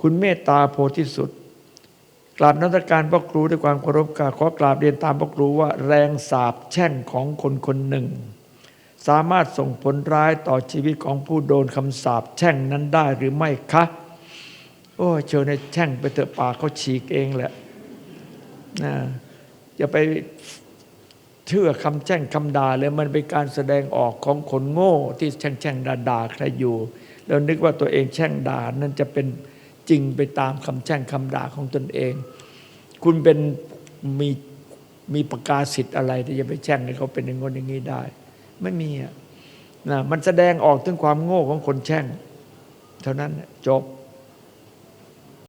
คุณเมตตาโพธิสุดกราบนักการพ่อครูด้วยความเคารพกาขอกราบเรียนตามพ่อครูว่าแรงสาบแช่งของคนคนหนึ่ง สามารถส่งผลร้ายต่อชีวิตของผู้โดนคำสาปแช่งนั้นได้หรือไม่คะโอ้ยเชิญในแช่งไปเถอะปากเขาฉีกเองแหละนะอย่าไปเชื่อคำแช่งคำด่าเลยมันเป็นการแสดงออกของคนโง่ที่แช่งแช่งด่าด่าใครอยู่ แล้วนึกว่าตัวเองแช่งด่านั่นจะเป็น จริงไปตามคำแช่งคำด่าของตนเอง คุณเป็นมีมีประกาศสิทธิ์อะไรที่จะไปแช่งให้เขาเป็นอย่างงนอย่างนี้ได้ ไม่มีอะนะมันแสดงออกถึงความโง่ของคนแช่ง เท่านั้นจบ